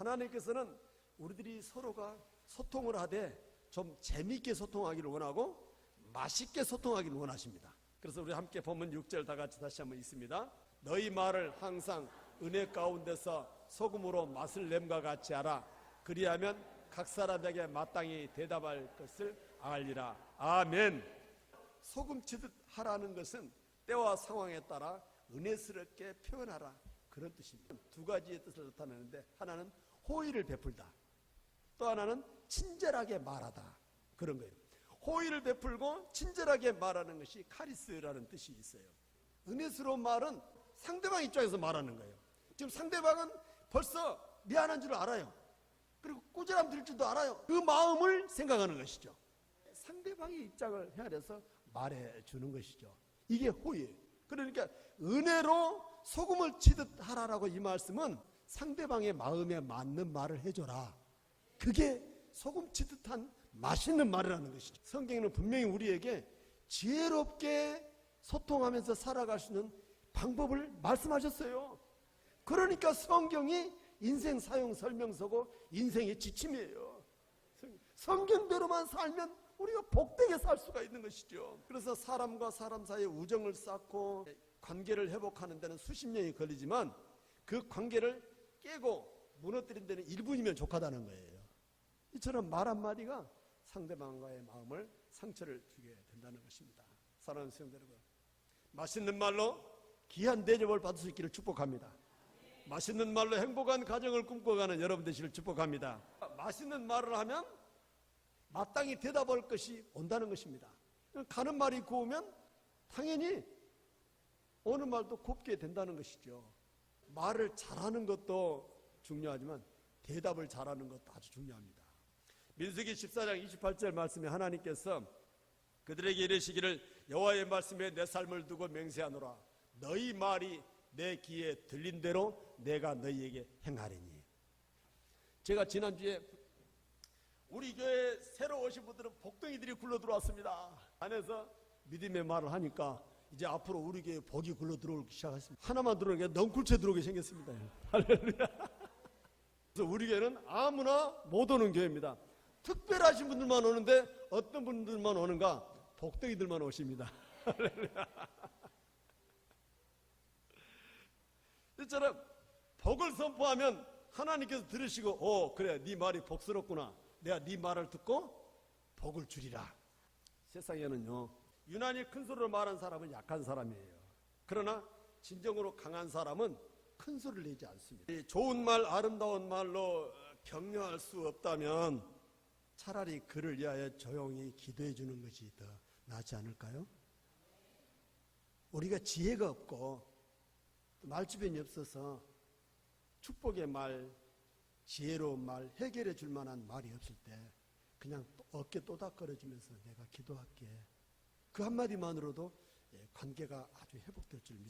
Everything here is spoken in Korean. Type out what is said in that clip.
하나님께서는 우리들이 서로가 소통을 하되 좀 재미있게 소통하기를 원하고 맛있게 소통하기를 원하십니다. 그래서 우리 함께 본문 6절 다 같이 다시 한번 있습니다. 너희 말을 항상 은혜 가운데서 소금으로 맛을 냄과 같이 하라. 그리하면 각 사람에게 마땅히 대답할 것을 알리라. 아멘. 소금 치듯 하라는 것은 때와 상황에 따라 은혜스럽게 표현하라. 그런 뜻입니다. 두 가지의 뜻을 나타내는데 하나는 호의를 베풀다. 또 하나는 친절하게 말하다. 그런 거예요. 호의를 베풀고 친절하게 말하는 것이 카리스라는 뜻이 있어요. 은혜스러운 말은 상대방 입장에서 말하는 거예요. 지금 상대방은 벌써 미안한 줄 알아요. 그리고 꾸지람 들 줄도 알아요. 그 마음을 생각하는 것이죠. 상대방의 입장을 헤아려서 말해 주는 것이죠. 이게 호의예요. 그러니까 은혜로 소금을 치듯 하라라고 이 말씀은 상대방의 마음에 맞는 말을 해줘라. 그게 소금 치듯한 맛있는 말이라는 것이죠. 성경에는 분명히 우리에게 지혜롭게 소통하면서 살아갈 수 있는 방법을 말씀하셨어요. 그러니까 성경이 인생 사용 설명서고 인생의 지침이에요. 성경대로만 살면 우리가 복되게 살 수가 있는 것이죠. 그래서 사람과 사람 사이에 우정을 쌓고 관계를 회복하는 데는 수십 년이 걸리지만 그 관계를 깨고 무너뜨린 데는 1분이면 족하다는 거예요. 이처럼 말 한마디가 상대방과의 마음을 상처를 주게 된다는 것입니다. 사랑하는 수영 여러분, 맛있는 말로 귀한 대접을 받을 수 있기를 축복합니다. 맛있는 말로 행복한 가정을 꿈꿔가는 여러분 되시길 축복합니다. 맛있는 말을 하면 마땅히 대답할 것이 온다는 것입니다. 가는 말이 고우면 당연히 오는 말도 곱게 된다는 것이죠. 말을 잘하는 것도 중요하지만 대답을 잘하는 것도 아주 중요합니다. 민수기 14장 28절 말씀에 하나님께서 그들에게 이르시기를 여호와의 말씀에 내 삶을 두고 맹세하노라 너희 말이 내 귀에 들린 대로 내가 너희에게 행하리니 제가 지난주에 우리 교회 새로 오신 분들은 복덩이들이 굴러 들어왔습니다. 안에서 믿음의 말을 하니까 이제 앞으로 우리 교회 복이 굴러 들어오기 시작했습니다. 하나만 들어오는 게 넝쿨채 들어오게 생겼습니다. 할렐루야. 그래서 우리 교회는 아무나 못 오는 교회입니다. 특별하신 분들만 오는데 어떤 분들만 오는가? 복덩이들만 오십니다. 이처럼 복을 선포하면 하나님께서 들으시고 오 그래 네 말이 복스럽구나. 내가 네 말을 듣고 복을 주리라. 세상에는요 유난히 큰 소리로 말하는 사람은 약한 사람이에요. 그러나 진정으로 강한 사람은 큰 소리를 내지 않습니다. 이 좋은 말 아름다운 말로 격려할 수 없다면 차라리 그를 위하여 조용히 기도해 주는 것이 더 낫지 않을까요? 우리가 지혜가 없고 말주변이 없어서 축복의 말, 지혜로운 말, 해결해 줄 만한 말이 없을 때 그냥 어깨 또닥거려주면서 내가 기도할게. 그 한마디만으로도 예, 관계가 아주 회복될 줄 믿습니다.